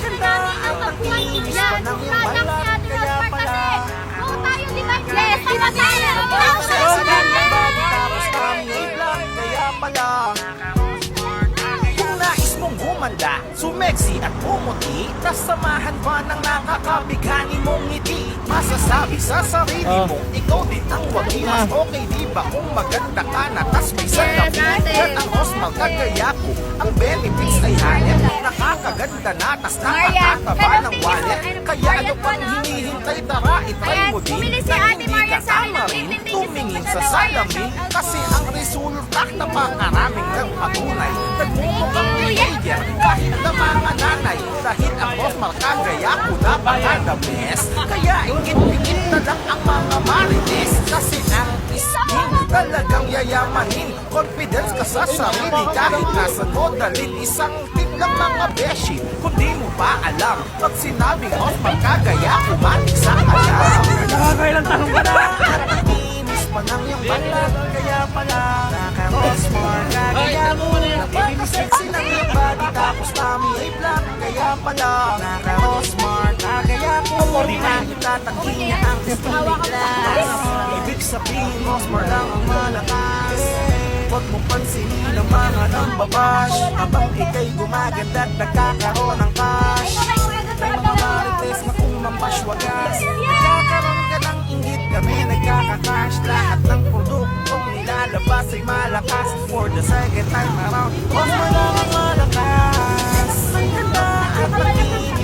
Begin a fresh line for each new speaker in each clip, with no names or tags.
ganda ang kinis pa ng iyong balat Kaya pala?
Yes, tama tayo.
Sexy ng humanda, sumeksi at pumuti Kasamahan ba ng nakakabigani mong ngiti Masasabi sa sarili mo, ikaw din ang wagi Mas okay di ba kung maganda ka na tas may salapi
ate.
Yan ang Osmal kagaya ko Ang benefits ay hanep Nakakaganda na tas nakakataba ng wallet. Kaya ano pang hinihintay tara itry mo din. Na hindi ka tama rin
15
Tumingin sa salamin Kasi ang resulta napakaraming ng patunay Nagmumukhang teenager kahit na mga nanay Dahil ang Osmal kagaya ko napaka the best Kaya ingit-ingit na lang ang mga marites Kasi ang talagang yayamanin Confidence ka sa sarili kahit nasa mo dalhin Isang tip lang mga beshi. Kung di mo pa alam Pag sinabing Osmal kagaya kumatik sa alam.
Nakakailang tanong ka na.
Inis pa ng iyong balat Kaya pala Naka-Rosmar Kagaya mo Napaka-sexy ng iyong body Tapos tummy ay black Kaya pala Naka-Rosmar Kagaya mo Di man itatanggi niya ang testimony glass Ibig sabihin Rosmar lang ang malakas. Huwag mo pansinin ang mga nambabash Habang ikay gumaganda at nagkakaroon ng cash. May mga marites na kung mambash wagas. Nagkakaroon ka ng inggit kami nagkakakash Lahat ng produktong nilalabas ay malakas. For the second time around Mas lang ang malakas. Ang ganda at makinis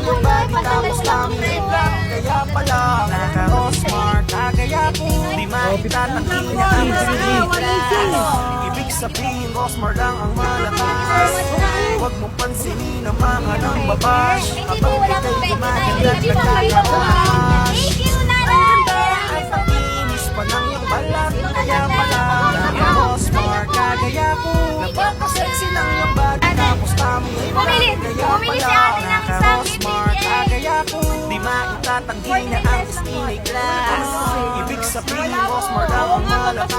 Napaka-sexy ng iyong body Tapos kami ay black Kaya pala Naka-Rosmar kagaya ko Di maitatanggi niya ang Ibig sabihin Rosmar lang ang malakas Huwag mong pansinin ang mga nang babash Habang ikay gumaganda at nagkakaroon ng cash
Thank you,
Ang ganda at ang kinis pa ng iyong balat Kaya pala Naka-Rosmar kagaya ko Napaka-sexy ng iyong body Tapos tummy ay
Bumili-
Kaya pala
ng
Naka-Rosmar maitatanggi niya ang skinny glass. Ibig sabihin Rosmar ang malakas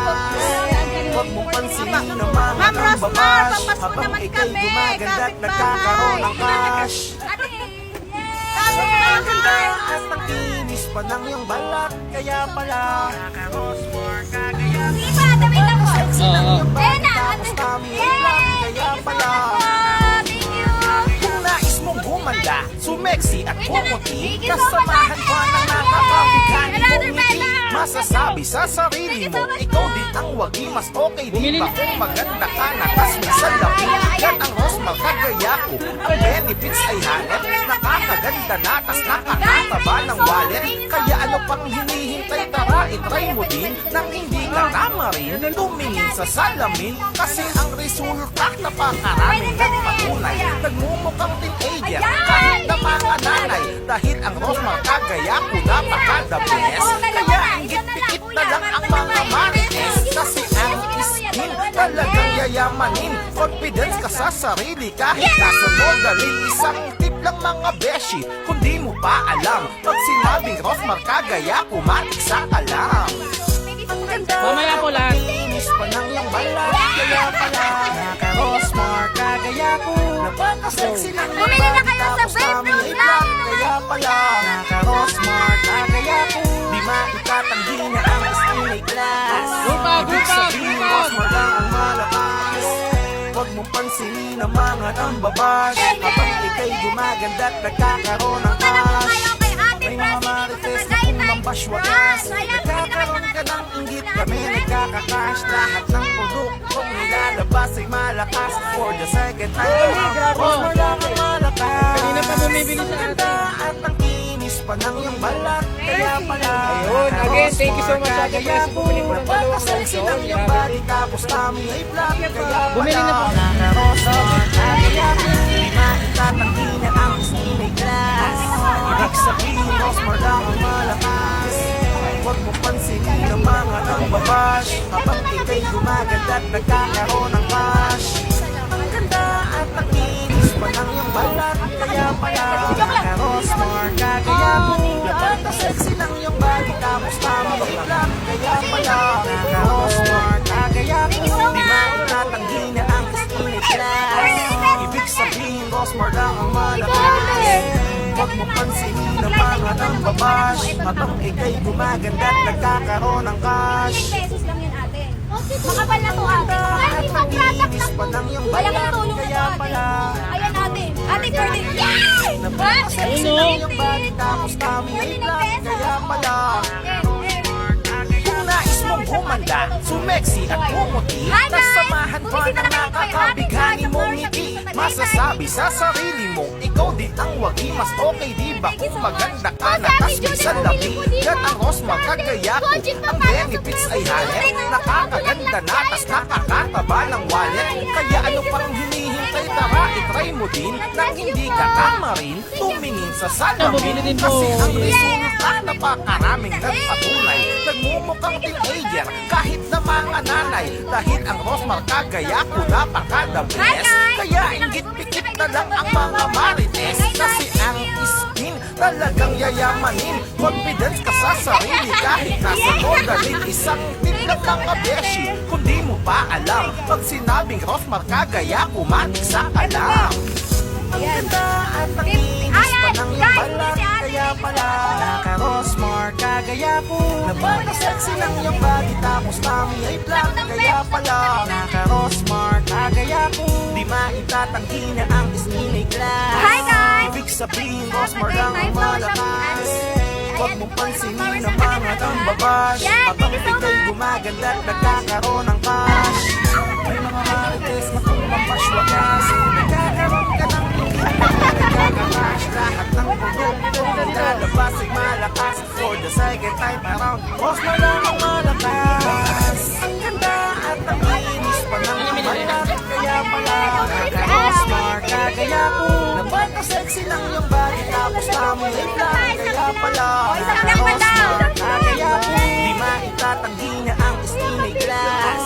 Huwag mong pansinin ang mga
papasko
Habang ikay gumaganda at nagkakaroon ng cash.
Ate,
ang ganda at ang kinis pa ng iyong balat Kaya pala. Naka-Rosmar kagaya
Sige pa, dawit ako. Ayan na.
Kaya pala gumanda, sumeksi at
much,
Kasamahan ka ng
Another
mong ngiti
medal.
Masasabi sa sarili mo Ikaw din ang wagi Mas okay di ba? kung maganda ka na Tas may salapi Yan ang Rosmal kagaya ko. Ang benefits ay hanep Nakakaganda na Tas nakakataba ng wallet. Kaya ano pang hinihintay Tara itry mo din. Nang hindi ka tama rin Tumingin sa salamin. Kasi ang resulta Napakaraming nagpatunay Nagmumukhang teenager. Kahit na mga nanay Dahil ang Rosmar kagaya ko Napaka-the best. Kaya ingit pikit na lang ang mga marites Kasi ang skin talagang yayamanin. Confidence ka sa sarili Kahit nasa modeling Isang tip lang mga beshi Kung di mo pa alam Pag sinabing Rosmar kagaya Kumatik sa alam. Ang ganda
Mamaya po lahat.
Inis pa ng balat Kaya pala Naka-Rosmar kagaya ko Napaka-sexy ng
Bumili na kayo sa
black
mga
Kaya pala Naka-Rosmar kagaya maitatanggi na ang skinny glass
Gupa,
Ibig sabihin
gupa.
Rosmar lang ang malakas Huwag mong pansinin ang mga nambabash Habang ikay gumaganda at nagkakaroon ng cash. may mga marites na kung mambash wagas Nagkakaroon ka ng inggit kami nagkakakash Lahat ng produktong nilalabas ay malakas. For the second time around Rosmar lang ang malakas
Kanina pa bumibili sa
Ang
atin.
Pa ng iyong balat Kaya pala
Ayun, again, thank you so much, Ate
Kagaya
Bes. Bumili mo ng dalawang
Napaka-sexy
lotion.
ng iyong body Tapos kami ay black Kaya
Bumili na po.
Naka-Rosmar Kagaya ko Di maitatanggi na ang skinny glass Ibig sabihin Rosmar lang ang malakas Huwag mo pansinin ang mga nambabash Habang ikay gumaganda at nagkakaroon ng cash Ang ganda at ang kinis pa ng iyong balat Kaya pala kaya pumunta ang sexy ng iyong body tama ba lang Kaya pala nakaka-smart Kaya kung di ang testinit class Ibig sabihin ko smart ang ang malakas Huwag mo mga ng babash Matang ikay gumaganda at nagkakaroon ng cash
pesos lang yun ate Makapal to ate Kahit pang product natulong na Ayan ate.
Body Tapos kami ay black Kaya pala. Kung nais mong humanda Sumexy at pumuti
guys!
Kasamahan pa ng
na kayo kay Ate
nakakabigani
Joy,
mong
sa
ngiti. Masasabi sa sarili mo Ikaw din ang wagi Mas okay di ba? Kung maganda ka na Tas may salapi Yan ang Rosmar kagaya ko Ang benefits ay halit Nakakaganda na Tas nakakataba ng wallet. Kaya ano pang hinihintay Tara itry mo din Nang hindi ka tama rin Tumingin sa salamin.
Mo.
Kasi ang resulta Napakaraming nagpatunay Nagmumukhang teenager Kahit na mga nanay. Dahil ang Rosmar kagaya ko Napakada Kaya ingit pikit na lang ang mga marites. Kasi ang skin talagang yayamanin. Confidence ka sa sarili Kahit nasa modalin Isang tip lang ng kabeshi Kung di mo pa alam Pag sinabing Rosmar kagaya ko Matiksa ka lang Ang ganda at ang inis pa ng iyong balat Kaya pala Naka-Rosmar kagaya ko Napaka-sexy ng iyong body Tapos kami ay black Kaya pala Naka-Rosmar kagaya ko Di maitatanggi na ang skin ay glass
Hi, guys!
Ibig sabihin Rosmar lang ang malakas Huwag mong pansinin ang mga tambabash.
Yan,
Habang ika'y gumaganda at nagkakaroon ng cash. May mga marites na kung mapaswakas Nagkakaroon ka ng hindi nagkakakash Lahat ng produkto lalabas ay malakas. For the second time around Rosmar lang ang malakas. Ang ganda at ang inis pa ng balat. Kaya pala Naka-Rosmar kagaya ko Napaka-sexy ng iyong body Tapos kami ay black Kaya pala Naka-Rosmar kagaya ko Di maitatanggi na ang ay glass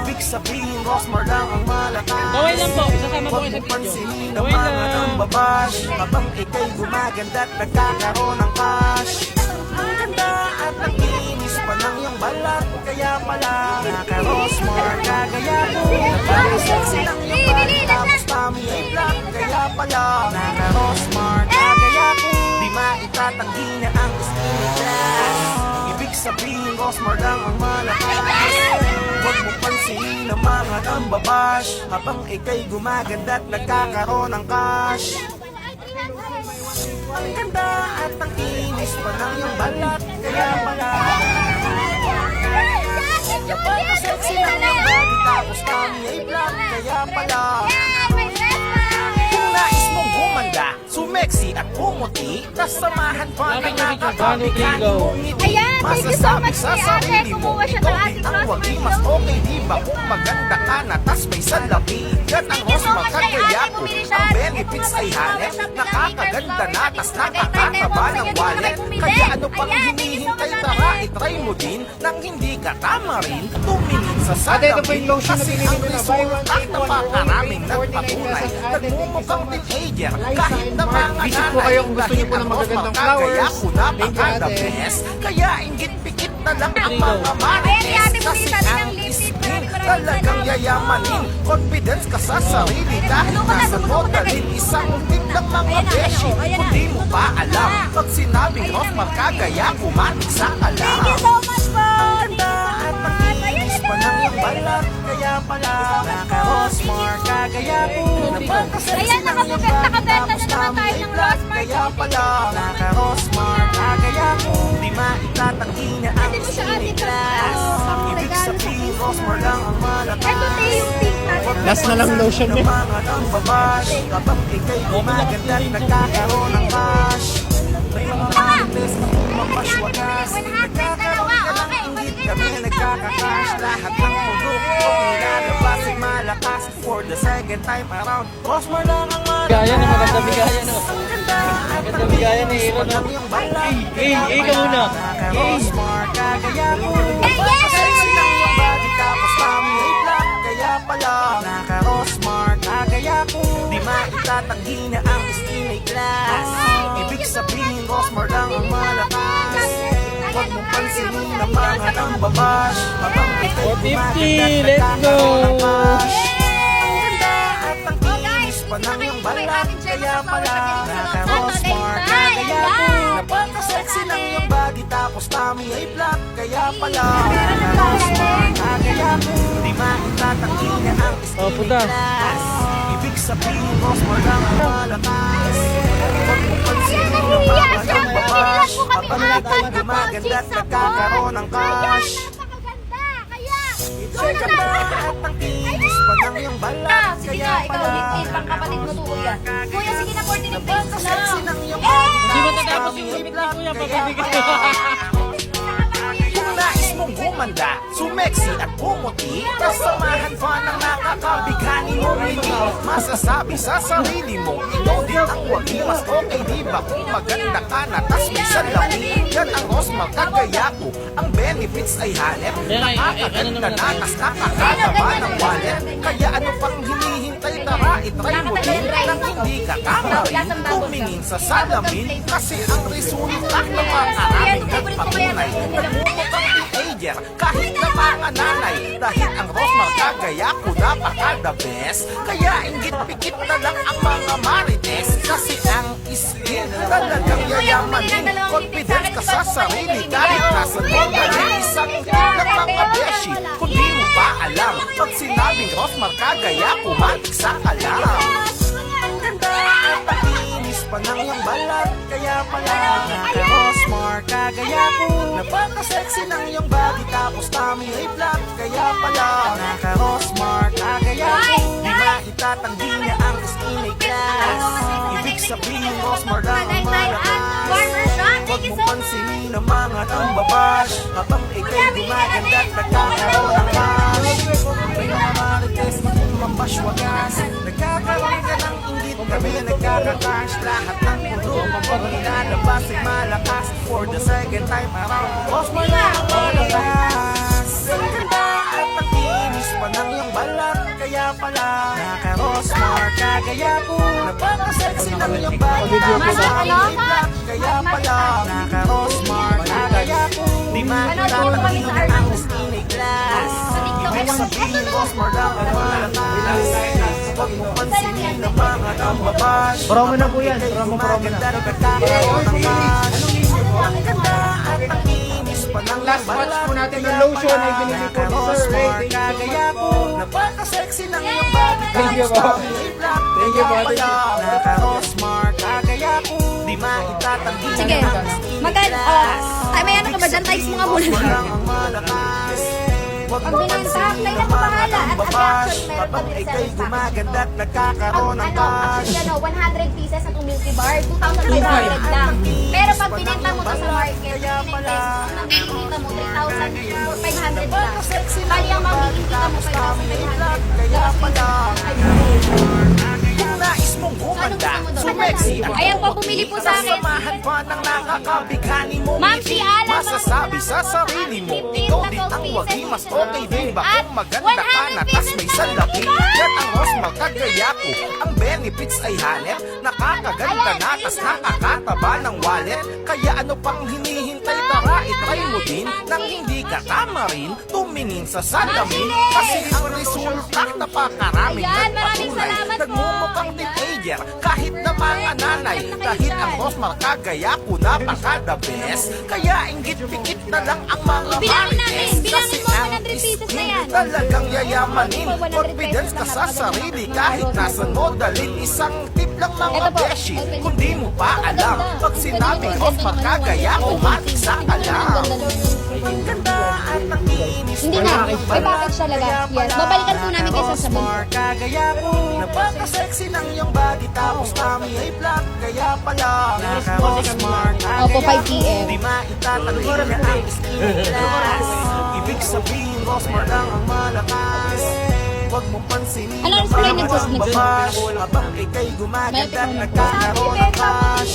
Ibig sabihin Rosmar lang ang malakas
Gawin lang po. Sasama po
Huwag
kayo sa
mong
video. Gawin
mga
lang.
tambabash Habang ika'y gumaganda at nagkakaroon ng cash Ang ganda at ang inis pa ng iyong balat Kaya pala Naka-Rosmar kagaya ko Napaka-sexy ng iyong body Tapos kami ay black Kaya pala Naka-Rosmar kagaya ko Di maitatanggi na ang skin glass Ibig sabihin Rosmar lang ang malakas. Huwag mo pansinin ang mga tambabash Habang ika'y gumaganda at nagkakaroon ng cash. Ang ganda at ang inis pa ng iyong balat Kaya pala. Napaka-sexy ng iyong body Tapos kami ay black Kaya pala humanda Sumexy at pumuti Kasamahan pa ng ngiti
Ayan, thank you so much, Kuya Ate. Kumuha siya ng ating Yellow.
Mas okay di ba kung maganda ka na Tas may salapi Yan ang
Thank you so
Rosmar
much, Kuya Ate.
kagaya ko
Bumili siya.
Ang benefits ay
na
Nakakaganda na Tas
sa
nakakataba ng wallet. Kaya ano pang hinihintay Tara itry mo din Nang hindi ka tama rin Tumingin sa salamin
yung lotion na
Kasi ang resulta. Napakaraming
Only 49
nagpatunay. Nagmumukhang teenager Kahit na mga nanay
kayo kung gusto niyo po ng
Dahil ang
magagandang
Rosmar kagaya
flowers.
ko napakada
Ate.
best Kaya ingit-pikit na lang ang mga marites Kasi ang talagang yayamanin. Confidence ka sa sarili Dahil
Tulungan na,
nasa
na,
modalin
guys.
Isang tip lang mga
na,
beshi
ayan na, ayan
Kung
na.
di mo pa alam Pag sinabing
Ayan na,
Rosmar
ayan na.
kagaya Kumatik sa
Thank you
alam
so much po.
Ang inis pa ng iyong balat Kaya pala Naka-Rosmar kagaya ko Napakasexy
Ayan, nakabenta- nakabenta na naman tayo
ay
ng Rosmar
Kaya pala Naka-Rosmar kagaya ko Di maitatanggi na ang
Oh,
Ibig
regalo sa
sabihin. Rosmar lang ang malakas
Ito tayo yung pink natin.
Last na lang lotion niya.
mga tambabash Kapag ika'y gumaganda at nagkakaroon ng cash May mga marites na pumapaswagas Nagkakaroon ka ng inggit kami nagkakakash Lahat ng produkto nilalabas malakas For the second time around. Rosmar lang ang malakas
Bigayan, ang maganda oh.
Ganda. At
Maganda
ang
bigayan ni
pa
no? Eh, eh, eh, ka muna. Eh.
Naka-Rosmar kagaya pala Naka-Rosmar kagaya ko. Di maitatanggi na ang skin ay glass. Ibig sabihin Rosmar lang ang malakas Huwag mong pansinin ang mga tambabash Habang ika'y
450,
gumaganda at
let's
nagkakaroon ng
go!
cash. Ang ganda at ang
Oh, guys,
inis pa ng iyong balat Kaya pala
Tagaytay.
kagaya ko Napaka-sexy ng iyong body Tapos tummy ay black Kaya pala Nakaka-smart kagaya ko Di maitatanggi na ang
Oh, puta.
glass. Ibig sabihin mo Smart lang ang malakas Huwag mo pansinin
Ayan,
yung
nahiya
mga
siya.
ng babash
Pinilan po kami
Habang
apat
ikay
na
gumaganda at
sa
nagkakaroon ng cash
napakaganda. Kaya,
Check ang lahat ng kinis pa ng iyong balat
Sige
Kaya
na, ikaw, ligpit, pang kapatid mo to, kuya. Kuya, sige na, 49 pesos
iyong
Eh!
Hindi
Tapos
matatapos
tummy
yung
black
Kuya.
Kung gumanda, sumeksi at pumuti. Kasamahan pa ng nakakabighanin mo Hindi masasabi sa sarili mo Ikaw din ang wagi, mas okay di ba? Kung maganda ka na, tas may salamin Yan ang Rosmar kagaya ko. Ang benefits ay hanep
Eh, ano
Nakakaganda na, tas nakakataba ng wallet. Kaya ano pang hinihintay, tara itry mo din. Nang hindi ka kamarin, tumingin sa salamin. Kasi ang resulta ng mga karamihan patunay. Nagmumukhang teenager kahit na mga nanay Dahil ang Rosmar kagaya ko napaka the best. Kaya inggit pikit na lang ang mga marites Kasi ang skin talagang yayamanin Confidence ka sa sarili kahit nasa totally Isang na mga beshi Kung di mo pa alam Pag sinabing Rosmar kagaya ko matik sa alam. Ang ganda at pakinis pa ng iyong balat Kaya pala Naka-Rosmar kagaya ko. Napaka-sexy ng iyong body Tapos tummy ay black Kaya pala Naka-Rosmar kagaya ko. Di maitatanggi na ang skin ay glass Ibig sabihin Rosmar lang ang malakas Huwag mo pansinin ang mga tambabash Habang ikay gumaganda at nagkakaroon ng cash May mga marites na kumabash wagas. Nagkakaroon ka ng inggit kami nagkakakash Lahat ng puno kapag nilalabas ay malakas. For the second time around Rosmar lang ang malakas. Ang ganda at ang kinis pa ng iyong Kaya pala Naka-Rosmar kagaya ko. Napaka-sexy ng iyong ang iyong black Kaya pala Naka-Rosmar kagaya ko. Di maitatanggi na ang skin ay glass Ibig sabihin Rosmar lang ang malakas Huwag mo pansinin ang mga tambabash
Promo na po yan. Promo, promo na.
Nagkakaroon ng cash Ang ganda at ang kinis pa ng
Last batch po natin ng lotion ay binili po ni Sir Ray.
Ko
po.
Napaka-sexy ng iyong body
Thank you po. Thank you po,
Kaya pala Naka-Rosmar Kagaya ko Di maitatanggi
Sige, magkano, ay, may ano ka ba dyan? Times mo nga muna.
Huwag mo
play
ang
na
mga tambabash
attraction, meron
Kapag ikay gumaganda at
Ang
nagkakaroon ng
ano,
cash
actually ano, 100 pieces at Milky Bar, 2,500 lang. Pero pag binenta mo to sa market, 59 pesos, ang binibenta mo 3,500 lang. Bali ang makikita mo 5,500.
Kaya pala nais mong
doon?
Sumeksi at
Ayan po, bumili po sa akin.
Kasamahan pa ng nakakabighani mo
Ma'am, si Alan,
Masasabi sa sarili mo
15
Ikaw din ang wagi Mas okay din ba kung maganda ka na?
100
Tas may salapi. Yan ang Rosmar kagaya ko Ang benefits ay hanep Nakakaganda na Tas
na.
nakakataba ng wallet. Kaya ano pang hinihintay Tara itry mo din Nang hindi ka tama rin Tumingin sa salamin Kasi ang resulta Napakaraming
Ayan, maraming salamat po.
Nagmumukhang teenager Kahit na mga nanay Dahil ang Rosmar kagaya ko Napaka the best Kaya inggit pikit na lang ang mga marites Kasi
mo,
ang
100 pieces na
skin. Talagang yayamanin
Ito po, 100
Confidence ka sa sarili. Kahit mo dalhin Isang tip lang mga beshi
open.
Kung di mo pa alam. Pag sinabing Rosmar kagaya ko Matik sa alam. Ganda at ang inis
Hindi na,
ng balat.
package talaga.
Kaya
Yes, babalikan po namin kayo sa sabon.
naka-Rosmar kagaya ko. Napaka-sexy ng iyong body Tapos tummy ay black Kaya pala Naka-Rosmar kagaya
Opo, 5
ko.
PM.
Di maitatanggi na ang skin glass Ibig sabihin Rosmar lang ang malakas Huwag mong pansinin
Ano
ang mga
ng Cosmic?
tambabash Habang ikay gumaganda nagkakaroon ng cash.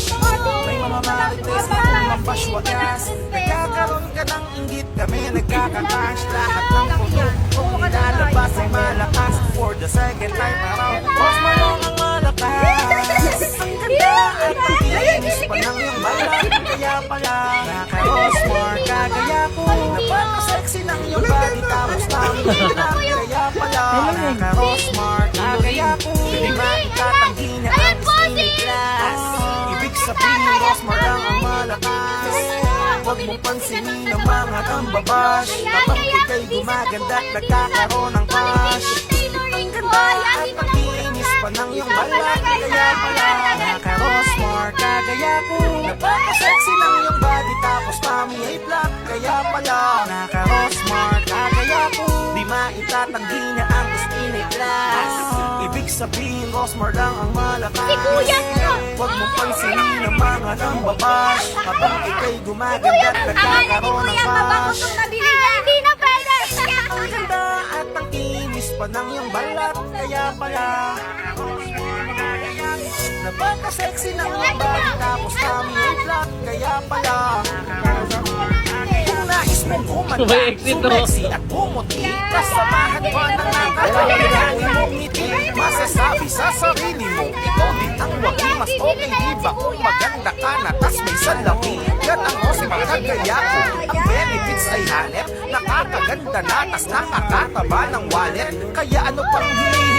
May mga marites na kumabash wagas Nagkakaroon ka ng inggit kami nagkakakash. Lahat ng puno kung ilalabas. Ay malakas For the second time around. Lang ang Huwag mo pansinin ang mga tambabash Kapag ika'y gumaganda nagkakaroon ng crush Ang ganda at ang kinis pa ng iyong balat Kaya pala naka-Rosmar kagaya ko Napaka-sexy ng iyong body tapos tummy ay black Kaya pala naka-Rosmar kagaya ko Di maitatanggi na sabihin Rosmar lang ang malakas
Si kuya mo!
Huwag mo pansinin ang mga tambabash Kapag ika'y gumaganda at nagkakaroon ng
nabili niya. Hindi na pwede.
ang ganda at ang kinis pa ng iyong balat. Kaya pala Napaka-sexy ng iyong body Tapos kami ay black Kaya pala Kung nais mong kumanda? Sumexy at bumuti. Kasamahan pa ng nakakalalang mong Masasabi sa sarili mo Ikaw din ang wagi Mas okay di ba? Kung maganda ka na Tas may salapi Yan ang os makagaya ko Ang benefits ay hanep. Nakakaganda na Tas nakakataba ng wallet. Kaya ano pang hinihintay Tara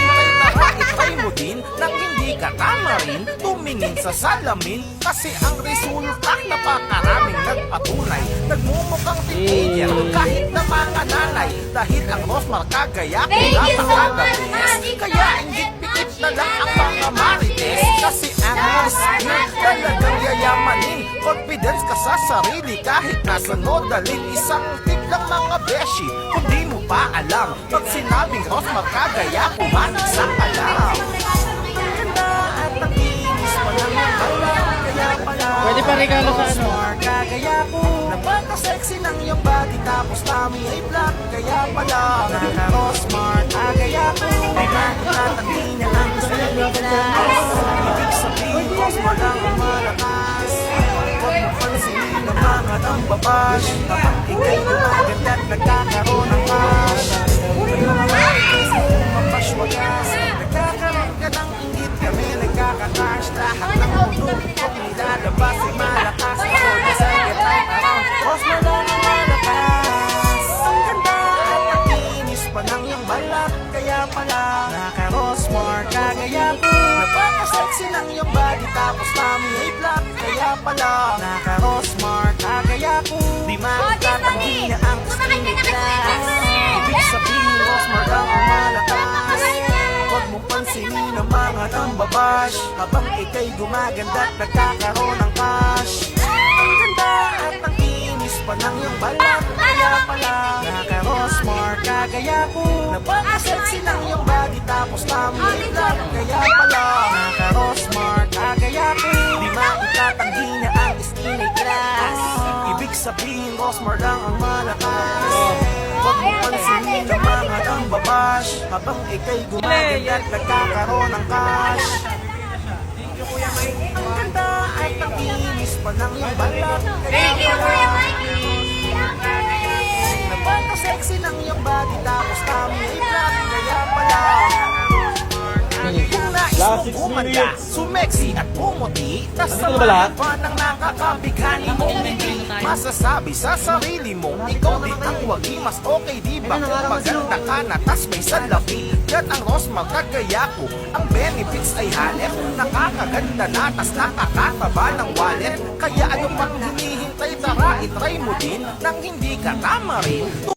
din Nang hindi ka tama rin Tumingin sa salamin Kasi ang resulta Napakaraming nagpatunay Nagmumukhang teenager Kahit na mga nanay Dahil ang Rosmar kagaya
Thank you so much.
Kaya ingit pikit na lang ang mga marites Kasi ang yayamanin Confidence ka sa sarili kahit nasa nodalin Isang tip lang mga beshi. Kung di mo pa alam Pag sinabing Rosmar kagaya Pumanig sa alam. Ganda at ang kinis pa lang ang balat Kaya pala
Pwede pa regalo sa ano?
Kagaya ko Napaka-sexy ng iyong body Tapos tummy ay black Kaya pala. Naka-Rosmar kagaya ko Ay nakikatanggi niya ang sinilas Ibig sabihin Rosmar lang ang pansinin ang mga tambabash Kapag ika'y gumaganda at nagkakaroon ng cash May mga marites na ka ng inggit kami nagkakakash Lahat ng produkto nilalabas ay malakas Ako time around Rosmar lang ang malakas Ang ng iyong Kaya pala naka-Rosmar kagaya ko Napaka-sexy ng body tapos tummy pala. naka-Rosmar kagaya ko. Di maitatanggi na ang skinny glass Ibig sabihin Rosmar ang malakas Huwag mo pansinin ang mga tambabash. Habang ika'y gumaganda at nagkakaroon ng cash. Ang ganda at ang pa ng iyong balat Kaya pala naka-Rosmar kagaya ko Napaka-sexy ng iyong body tapos ay black Kaya pala naka-Rosmar kagaya ko Di maitatanggi na ang skin ay glass Ibig sabihin Rosmar lang ang malakas. Huwag mo pansinin ang mga tambabash Habang ika'y gumaganda at nagkakaroon ng cash. Ang ganda at ang kinis pa ng iyong balat
Thank you,
Napaka-sexy ng iyong body Tapos tummy ay black Kaya pala Kung nais mong gumanda Sumexy at pumuti Tas sa
Ano ba lahat?
pa ng nakakabighani mong ngiti Masasabi sa sarili mo Ikaw din ang wagi Mas okay di ba?
Ano
kung maganda ka na Tas may salapi. Yan ang Rosmar kagaya ko Ang benefits ay hanep Nakakaganda na Tas nakakataba ng wallet. Kaya ano pang hinihintay Tara itry mo din Nang hindi ka tama rin